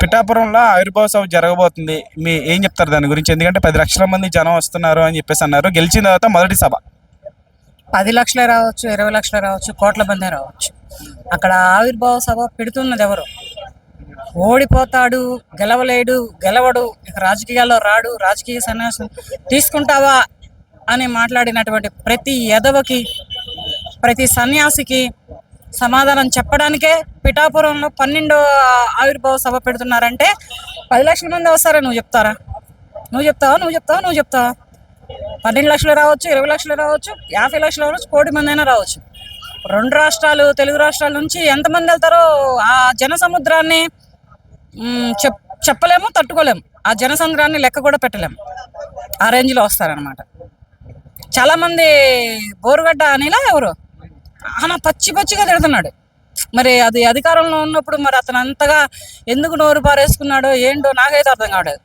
పిఠాపురంలో ఆవిర్భావ సభ జరగబోతుంది. మీ ఏం చెప్తారు దాని గురించి? ఎందుకంటే పది లక్షల మంది జనం వస్తున్నారు అని చెప్పేసి అన్నారు. గెలిచిన తర్వాత మొదటి సభ. పది లక్షలే రావచ్చు ఇరవై లక్షలే రావచ్చు కోట్ల మందే రావచ్చు. అక్కడ ఆవిర్భావ సభ పెడుతున్నది ఎవరు? ఓడిపోతాడు గెలవలేడు గెలవడు ఇక రాజకీయాల్లో రాడు రాజకీయ సన్యాసం తీసుకుంటావా అని మాట్లాడినటువంటి ప్రతి ఎదవకి ప్రతి సన్యాసికి సమాధానం చెప్పడానికే పిఠాపురంలో పన్నెండో ఆవిర్భావ సభ పెడుతున్నారంటే పది లక్షల మంది వస్తారా? నువ్వు చెప్తారా? నువ్వు చెప్తావా? నువ్వు చెప్తావా? నువ్వు చెప్తావా? పన్నెండు లక్షలు రావచ్చు ఇరవై లక్షలు రావచ్చు యాభై లక్షలు రావచ్చు కోటి మంది అయినా రావచ్చు. రెండు రాష్ట్రాలు తెలుగు రాష్ట్రాల నుంచి ఎంతమంది వెళ్తారో ఆ జన సముద్రాన్ని చెప్ చెప్పలేము తట్టుకోలేము. ఆ జన సముద్రాన్ని లెక్క కూడా పెట్టలేము. ఆ రేంజ్లో వస్తారనమాట చాలామంది బోరుగడ్డ అనిలా ఎవరు? ఆయన పచ్చి పచ్చిగా తిడుతున్నాడు. మరి అది అధికారంలో ఉన్నప్పుడు మరి అతను అంతగా ఎందుకు నోరు పారేసుకున్నాడో ఏంటో నాకైతే అర్థం కావలేదు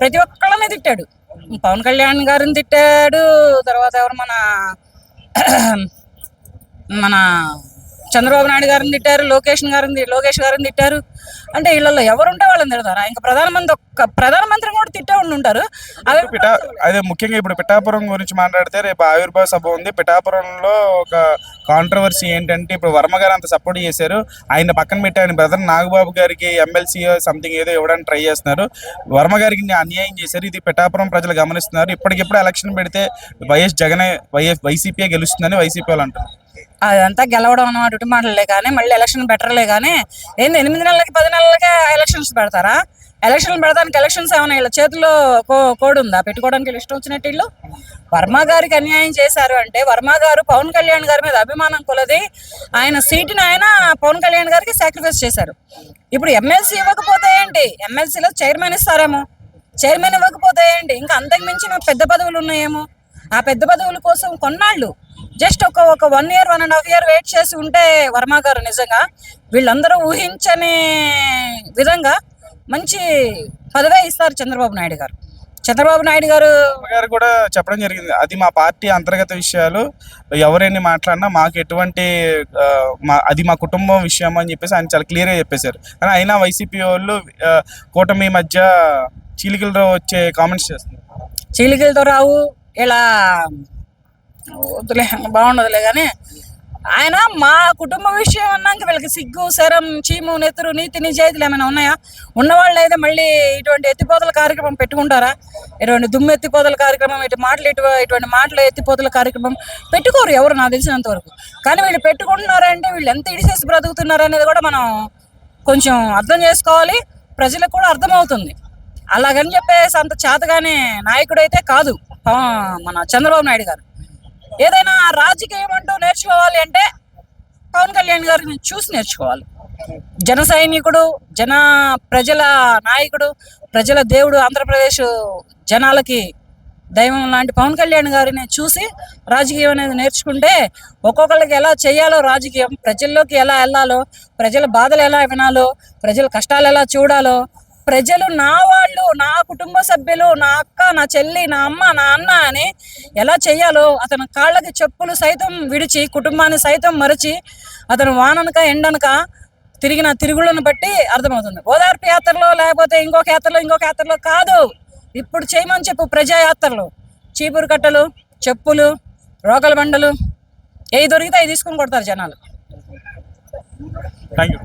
ప్రతి ఒక్కళ్ళనే తిట్టాడు. పవన్ కళ్యాణ్ గారిని తిట్టాడు తర్వాత ఎవరు మన మన చంద్రబాబు నాయుడు గారిని తిట్టారు లోకేష్ గారిని లోకేష్ గారిని తిట్టారు. అంటే వీళ్ళల్లో ఎవరుంటే వాళ్ళని తిడతారా? ఇంకా ప్రధానమంత్రి ఒక్క ప్రధానమంత్రి కూడా తిట్టే ఉండి ఉంటారు. అవి అదే ముఖ్యంగా ఇప్పుడు పిఠాపురం గురించి మాట్లాడితే రేపు ఆవిర్భావ సభ ఉంది. పిఠాపురంలో ఒక కాంట్రవర్సీ ఏంటంటే ఇప్పుడు వర్మ గారు అంత సపోర్ట్ చేశారు. ఆయన పక్కన పెట్టి ఆయన బ్రదర్ నాగబాబు గారికి ఎమ్మెల్సీ సంథింగ్ ఏదో ఇవ్వడానికి ట్రై చేస్తున్నారు. వర్మ గారికి అన్యాయం చేశారు. ఇది పిఠాపురం ప్రజలు గమనిస్తున్నారు. ఇప్పటికిప్పుడు ఎలక్షన్ పెడితే వైఎస్ జగనే వైఎస్ వైసీపీ గెలుస్తుందని వైసీపీ వాళ్ళు అంటారు అదంతా గెలవడం అన్నమాట. మాటలే కానీ మళ్ళీ ఎలక్షన్ బెటర్లే కానీ ఏంది ఎనిమిది నెలలకి పది నెలలకే ఎలక్షన్స్ పెడతారా? ఎలక్షన్లు పెడతానికి ఎలక్షన్స్ ఏమైనా వీళ్ళ చేతిలో కో కోడ్ ఉందా? పెట్టుకోవడానికి వీళ్ళు ఇష్టం వచ్చినట్టు వీళ్ళు? వర్మ గారికి అన్యాయం చేశారు అంటే వర్మ గారు పవన్ కళ్యాణ్ గారి మీద అభిమానం కొలది ఆయన సీటుని ఆయన పవన్ కళ్యాణ్ గారికి సాక్రిఫైస్ చేశారు. ఇప్పుడు ఎమ్మెల్సీ ఇవ్వకపోతే ఏంటి? ఎమ్మెల్సీలో చైర్మన్ ఇస్తారేమో? చైర్మన్ ఇవ్వకపోతే ఏంటి? ఇంకా అంతకు మించిన పెద్ద పదవులు ఉన్నాయేమో? ఆ పెద్ద పదవుల కోసం కొన్నాళ్ళు. జస్ట్ ఒక ఒక one year one and half year wait చేసి ఉంటే వర్మ గారు నిజంగా వీళ్ళందరూ ఊహించని విధంగా మంచి పదవే ఇస్తారు చంద్రబాబు నాయుడు గారు. చంద్రబాబు నాయుడు గారు గారు కూడా చెప్పడం జరిగింది. అది మా పార్టీ అంతర్గత విషయాలు. ఎవరైనా మాట్లాడినా మాకు ఎటువంటి మా అది మా కుటుంబం విషయం అని చెప్పేసి ఆయన చాలా క్లియర్గా చెప్పేశారు. కానీ అయినా వైసీపీ వాళ్ళు కూటమి మధ్య చీలికలతో వచ్చే కామెంట్స్ చేస్తున్నారు. చీలికలతో రావు ఇలా వద్దులే బాగుండదులే కానీ ఆయన మా కుటుంబ విషయం అన్నాక వీళ్ళకి సిగ్గు శరం చీము నెత్తురు నీతి నిజాయితీలు ఏమైనా ఉన్నాయా? ఉన్నవాళ్ళు అయితే మళ్ళీ ఇటువంటి ఎత్తిపోతల కార్యక్రమం పెట్టుకుంటారా? ఇటువంటి దుమ్ము ఎత్తిపోతల కార్యక్రమం ఇటు మాటలు ఇటు ఇటువంటి మాటలు ఎత్తిపోతల కార్యక్రమం పెట్టుకోరు ఎవరు నాకు తెలిసినంత వరకు. కానీ వీళ్ళు పెట్టుకుంటున్నారంటే వీళ్ళు ఎంత ఇడిసేసి బ్రతుకుతున్నారు అనేది కూడా మనం కొంచెం అర్థం చేసుకోవాలి. ప్రజలకు కూడా అర్థమవుతుంది. అలాగని చెప్పేసి అంత చేతగానే నాయకుడు అయితే కాదు మన చంద్రబాబు నాయుడు గారు. ఏదైనా రాజకీయం అంటూ నేర్చుకోవాలి అంటే పవన్ కళ్యాణ్ గారిని చూసి నేర్చుకోవాలి. జన సైనికుడు జన ప్రజల నాయకుడు ప్రజల దేవుడు ఆంధ్రప్రదేశ్ జనాలకి దైవం లాంటి పవన్ కళ్యాణ్ గారిని చూసి రాజకీయం అనేది నేర్చుకుంటే ఒక్కొక్కరికి ఎలా చేయాలో రాజకీయం ప్రజల్లోకి ఎలా వెళ్ళాలో ప్రజల బాధలు ఎలా వినాలో ప్రజల కష్టాలు ఎలా చూడాలో ప్రజలు నా వాళ్ళు నా కుటుంబ సభ్యులు నా అక్క నా చెల్లి నా అమ్మ నా అన్న అని ఎలా చేయాలో అతను కాళ్ళకి చెప్పులు సైతం విడిచి కుటుంబాన్ని సైతం మరచి అతను వాననక ఎండనక తిరిగిన తిరుగులను బట్టి అర్థమవుతుంది. ఓదార్పు యాత్రలో లేకపోతే ఇంకొక యాత్రలో ఇంకొక యాత్రలో కాదు. ఇప్పుడు చేయమని చెప్పు ప్రజా యాత్రలు చీపురు కట్టలు చెప్పులు రోకల బండలు ఏవి దొరికితే అవి తీసుకొని కొడతారు జనాలు. Thank you